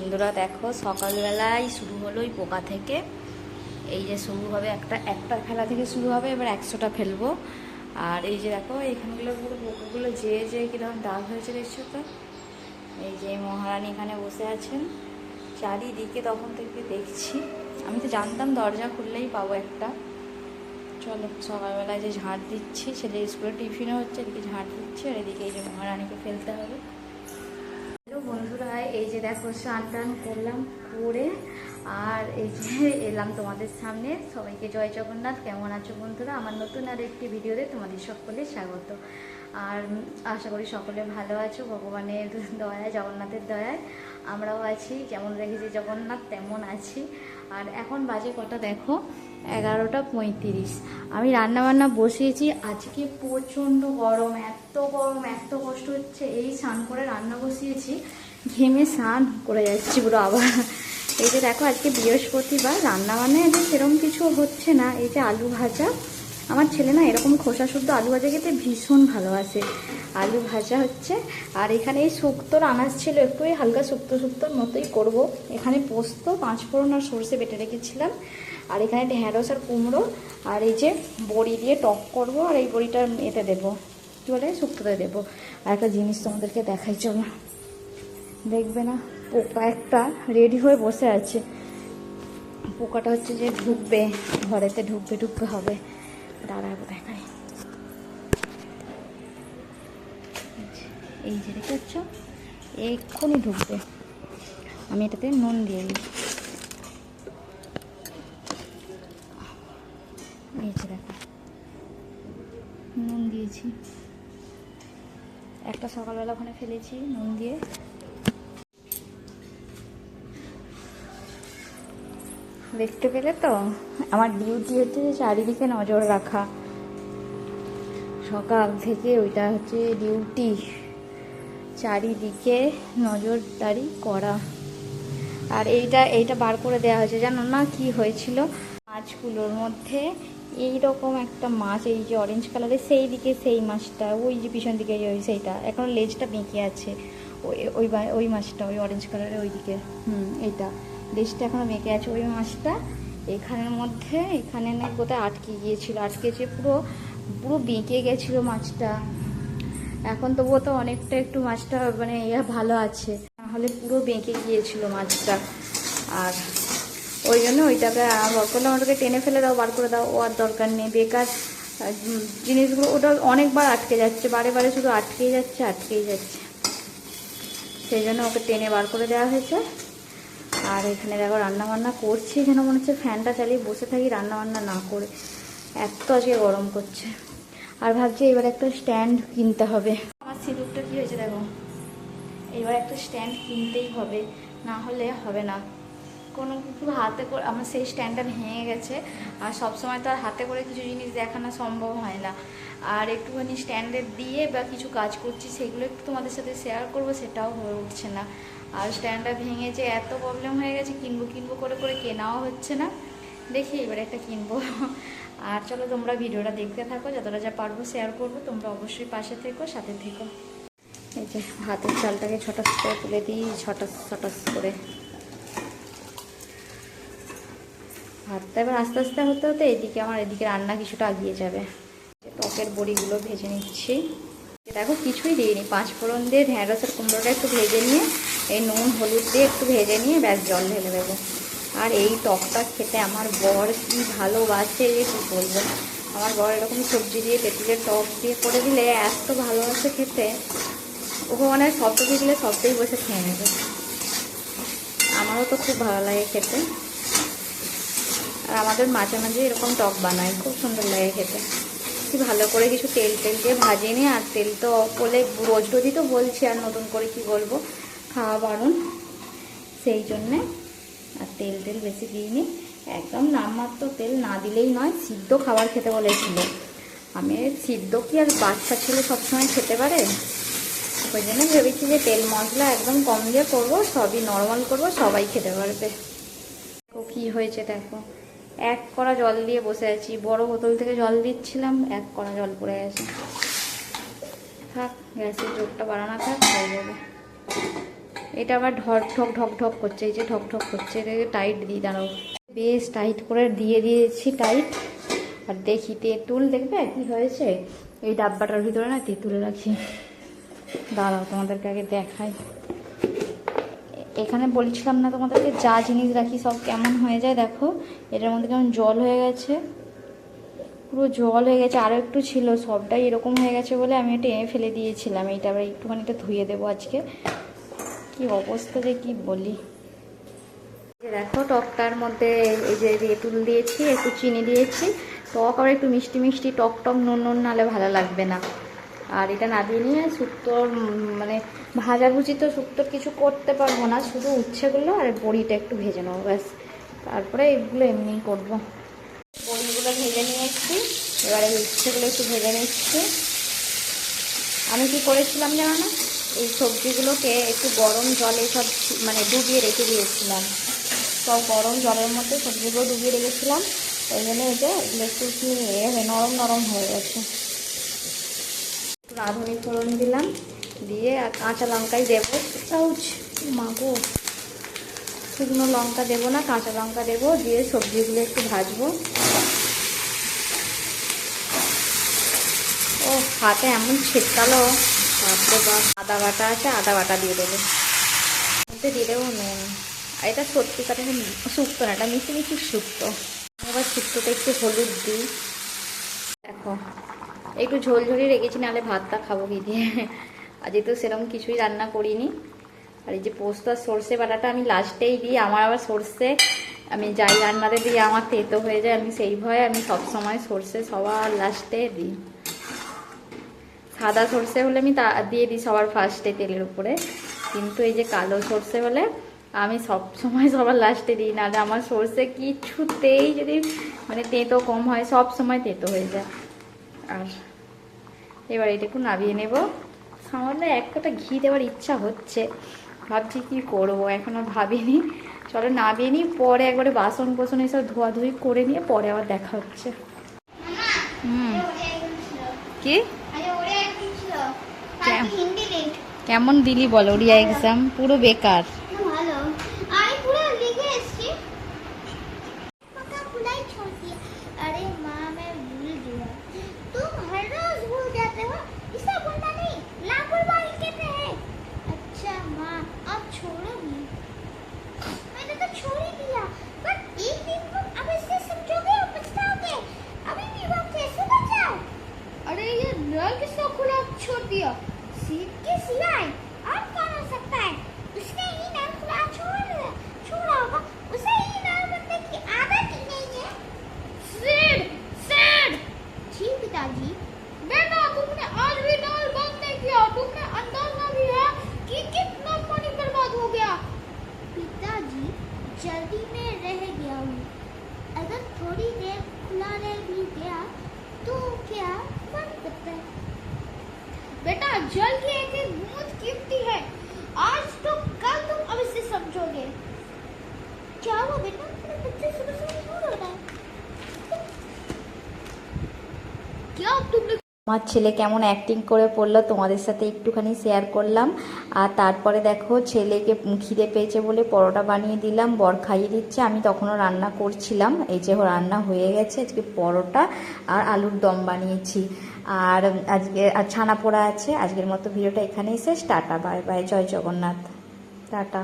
বন্ধুরা, দেখো সকালবেলায় শুরু হলো ওই পোকা থেকে। এই যে শুরু হবে একটা একটা খেলা থেকে শুরু হবে, এবার একশোটা ফেলব। আর এই যে দেখো, এইখানগুলো পুরো পোকাগুলো যে যে কীরকম দাগ হয়েছে দেখছ তো? এই যে মহারানী এখানে বসে আছেন। চারিদিকে তখন থেকে দেখছি। আমি তো জানতাম দরজা খুললেই পাবো একটা। চলো, সকালবেলায় যে ঝাঁট দিচ্ছি, ছেলে স্কুলে টিফিনও হচ্ছে, এদিকে ঝাঁট দিচ্ছি, আর এদিকে এই যে মহারানীকে ফেলতে হবে। বন্ধুরা, এই যে দেখো স্নান টান করলাম, করে আর এই যে এলাম তোমাদের সামনে। সবাইকে জয় জগন্নাথ। কেমন আছো বন্ধুরা? আমার নতুন আর একটি ভিডিওতে তোমাদের সকলে স্বাগত। আর আশা করি সকলে ভালো আছো, ভগবানের দয়ায়, জগন্নাথের দয়ায়। আমরাও আছি যেমন রেখেছি জগন্নাথ? তেমন আছি। আর এখন বাজে কটা দেখো? এগারোটা পঁয়ত্রিশ। আমি রান্না বান্না বসিয়েছি, আজকে প্রচণ্ড গরম, এত গরম, এত কষ্ট হচ্ছে। এই স্নান করে রান্না বসিয়েছি, ঘেমে স্নান করে যাচ্ছি পুরো আবার। এই যে দেখো, আজকে বৃহস্পতিবার রান্না বান্নায় যে সেরকম কিছু হচ্ছে না। এই যে আলু ভাজা, আমার ছেলে না এরকম খোসা শুদ্ধ আলু ভাজা খেতে ভীষণ ভালোবাসে। আলু ভাজা হচ্ছে, আর এখানে এই শুক্তোর আনাজ ছিল, একটু হালকা শুক্তো শুক্তোর মতোই করব। এখানে পোস্ত, পাঁচফোড়ন আর সর্ষে বেটে রেখেছিলাম। আর এখানে ঢ্যাঁড়স আর কুমড়ো আর এই যে বড়ি দিয়ে টক করব, আর এই বড়িটা এতে দেবো। কী বলে? শুক্তোতে দেবো। আর একটা জিনিস তোমাদেরকে দেখাই, চলো। দেখবে না, পোকা একটা রেডি হয়ে বসে আছে। পোকাটা হচ্ছে যে ঢুকবে, ঘরেতে ঢুকবে ঢুকবে হবে। দাঁড়াবো দেখাই। এই যে দেখতে এক্ষুনি ঢুকবে। আমি এটাতে নুন দিয়ে দিই একটা সকালবেলা ওখানে ফেলেছি, নুন দিয়ে। দেখতে পেলে তো? আমার ডিউটি হচ্ছে চারিদিকে নজর রাখা। সকাল থেকে ওইটা হচ্ছে ডিউটি চারিদিকে নজরদারি করা। আর এইটা এইটা বার করে দেওয়া হয়েছে। জানো না কি হয়েছিল? মাছগুলোর মধ্যে এই রকম একটা মাছ, এই যে অরেঞ্জ কালারের সেই দিকে সেই মাছটা, ওই যে পিছন দিকে ওই সেইটা, এখন লেজটা বেঁকে আছে। ওই ওই ওই মাছটা, ওই অরেঞ্জ কালারের ওই দিকে। হুম, এইটা। লেজটা এখনও বেঁকে আছে, ওই মাছটা এখানের মধ্যে, এখানে না কোথায় আটকে গিয়েছিল আটকেছে পুরো পুরো বেঁকে গেছিল মাছটা। এখন তবুও তো অনেকটা একটু মাছটা মানে ইয়া ভালো আছে। নাহলে পুরো বেঁকে গিয়েছিল মাছটা। আর ওই জন্য ওইটাকে বার করলে ওটাকে টেনে ফেলে দাও, বার করে দাও, ও আর দরকার নেই। বেকার জিনিসগুলো ওটা অনেকবার আটকে যাচ্ছে, বারে বারে শুধু আটকেই যাচ্ছে আটকেই যাচ্ছে। সেই জন্য ওকে টেনে বার করে দেওয়া হয়েছে। আর এখানে দেখো রান্না বান্না করছি যেন মনে হচ্ছে ফ্যানটা চালিয়ে বসে থাকি, রান্নাবান্না না করে। এত আজকে গরম করছে আর ভাবছি এবার একটা স্ট্যান্ড কিনতে হবে। আমার সিঁদুরটা কি হয়েছে দেখো? এবার একটা স্ট্যান্ড কিনতেই হবে, না হলে হবে না। কোনো কিছু হাতে করে, আমার সেই স্ট্যান্ডটা ভেঙে গেছে। আর সবসময় তো আর হাতে করে কিছু জিনিস দেখানো সম্ভব হয় না। আর একটুখানি স্ট্যান্ডে দিয়ে বা কিছু কাজ করছি, সেগুলো একটু তোমাদের সাথে শেয়ার করব, সেটাও হয়ে উঠছে না। আর স্ট্যান্ডটা ভেঙে যে এত প্রবলেম হয়ে গেছে, কিনবো কিনবো করে করে কেনাও হচ্ছে না। দেখি এবার একটা কিনবো। আর চলো তোমরা ভিডিওটা দেখতে থাকো, যতটা যা পারব শেয়ার করব, তোমরা অবশ্যই পাশে থেকো, সাথে থেকো। এই যে ভাতের চালটাকে ছটাস করে তুলে দিই, ছটাস ছটাস করে। ভাতটা এবার আস্তে আস্তে হতে হতে এদিকে আমার এদিকে রান্না কিছুটা আগিয়ে যাবে। টকের বড়িগুলো ভেজে নিচ্ছি। দেখো কিছুই দিইনি। পাঁচ ফোড়ন দিয়ে ঢ্যাঁড়স আর কুমড়োটা একটু ভেজে নিয়ে, এই নুন, হলুদ দিয়ে একটু ভেজে নিয়ে ব্যাস জল ঢেলে দেবো। আর এই টকটা খেতে আমার বর কি ভালোবাসে যে কী বলব? আমার বর এরকম সবজি দিয়ে পেঁপুলের টক দিয়ে করে দিলে এত ভালোবাসে খেতে। ওকে মানে দিয়ে দিলে শব্দেই বসে খেয়ে নেবে। আমারও তো খুব ভালো লাগে খেতে। আর আমাদের মাঝে মাঝে এরকম টক বানায়, খুব সুন্দর লাগে খেতে। কি ভালো করে কিছু তেল তেল দিয়ে ভাজিয়ে নিয়ে আর তেল তো বলে রোজ রোজই তো বলছি আর নতুন করে কি বলব, খাওয়া বারণ সেই জন্যে আর তেল তেল বেশি দিইনি একদম নামমাত্র তেল না দিলেই নয়, সিদ্ধ খাবার খেতে বলেছিল। আমি সিদ্ধ কি আর বাচ্চা ছেলে সবসময় খেতে পারে? ওই জন্য ভেবেছি যে তেল মশলা একদম কম দিয়ে করব, সবই নর্মাল করব, সবাই খেতে পারবে। ও কি হয়েছে, দেখো। এক কড়া জল দিয়ে বসে আছি। বড় বোতল থেকে জল দিচ্ছিলাম, এক কড়া জল পড়ে গেছে। থাক, গ্যাসের জোরটা বাড়ানো থাক, হয়ে যাবে। এটা আবার ঢক ঢক ঢক ঢক করছে, এই যে ঢক ঢক করছে, এটাকে টাইট দিই দাঁড়াও। বেশ টাইট করে দিয়ে দিয়েছি টাইট আর দেখি, তেঁতুল দেখবে কি হয়েছে? এই ডাব্বাটার ভিতরে না তেঁতুল রাখি। দাঁড়াও, তোমাদেরকে আগে দেখাই। এখানে বলেছিলাম না তোমাদেরকে যা জিনিস রাখি, সব কেমন হয়ে যায় দেখো। এটার মধ্যে কেমন জল হয়ে গেছে। পুরো জল হয়ে গেছে আরও একটু ছিল, সবটাই এরকম হয়ে গেছে বলে আমি এটা এনে ফেলে দিয়েছিলাম। এইটা আবার একটুখানি এটা ধুয়ে দেবো আজকে। কি অবস্থা যে কি বলি। দেখো টকটার মধ্যে এই যে তেঁতুল দিয়েছি, একটু চিনি দিয়েছি। টক আবার একটু মিষ্টি মিষ্টি, টক টক নুন নুন নালে ভালো লাগবে না। আর এটা নামিয়ে নিয়ে শুক্তোর মানে ভাজাভুজি তো শুক্তোর কিছু করতে পারব না, শুধু উচ্ছেগুলো আর বড়িটা একটু ভেজে নেব, ব্যাস। তারপরে এগুলো এমনি করব। বড়িগুলো ভেজে নিয়ে এসেছি এবারে উচ্ছেগুলো একটু ভেজে নিচ্ছি। আমি কি করেছিলাম জানো না? এই সবজিগুলোকে একটু গরম জলে সব মানে ডুবিয়ে রেখে দিয়েছিলাম। সব গরম জলের মধ্যে সবজিগুলো ডুবিয়ে রেখেছিলাম। ওই জন্য এই যে একটু নরম নরম হয়ে গেছে। রাঁধুনি ফোড়ন দিলাম, দিয়ে আর কাঁচা লঙ্কাই দেবো। আউচ মাগো। শুকনো লঙ্কা দেবো না, কাঁচা লঙ্কা দেবো, দিয়ে সবজিগুলো একটু ভাজবো। ও, হাতে এমন ছিটকালো। আদা বাটা আছে, আদা বাটা দিয়ে দেবো। দিয়ে দেবো নুন। আর এটা সত্যিকারের শুক্তো না, এটা মিশি মিশি শুক্তো। এবার শুক্তোতে একটু হলুদ দিই। দেখো একটু ঝোল ঝোলই রেখেছি, নাহলে ভাতটা খাব কি দিয়ে? আর যেহেতু সেরকম কিছুই রান্না করিনি। আর এই যে পোস্ত আর সর্ষে বাটাটা আমি লাস্টেই দিই, আমার আবার সর্ষে, আমি যাই রান্নাতে দিই আমার তেতো হয়ে যায়, আমি সেই ভয়ে আমি সবসময় সর্ষে সবার লাস্টে দিই। সাদা সর্ষে হলে আমি তা দিয়ে দিই সবার ফার্স্টে তেলের উপরে। কিন্তু এই যে কালো সর্ষে হলে আমি সব সময় সবার লাস্টে দিই, নাহলে আমার সর্ষে কিছুতেই যদি মানে তেঁতো কম হয়, সব সময় তেঁতো হয়ে যায়। আর এবার এটা একটু নাবিয়ে নেব। সামান্য এক কটা ঘি দেওয়ার ইচ্ছা হচ্ছে। ভাবছি কি করব এখনও ভাবিনি। চলো নাবিয়ে নিই পরে একবারে বাসন কোসন এসব ধোয়াধুয়ি করে নিয়ে পরে আবার দেখা হচ্ছে। হুম। কি? কেম- কেমন দিলি বলো ওড়িয়া এক্সাম পুরো বেকার। ये किसको खुला छोड़ दिया? सीट के सिवाय और कौन हो सकता है? उसने ही আমার ছেলে কেমন অ্যাক্টিং করে পড়ল তোমাদের সাথে একটুখানি শেয়ার করলাম। আর তারপরে দেখো ছেলেকে খিদে পেয়েছে বলে পরোটা বানিয়ে দিলাম, বর খাইয়ে দিচ্ছে। আমি তখনও রান্না করছিলাম, এই যে রান্না হয়ে গেছে আজকে পরোটা আর আলুর দম বানিয়েছি। আর আজকে, আর ছানা পোড়া আছে। আজকের মতো ভিডিওটা এখানেই শেষ। Tata, bye bye. Jai Jagannath. Tata.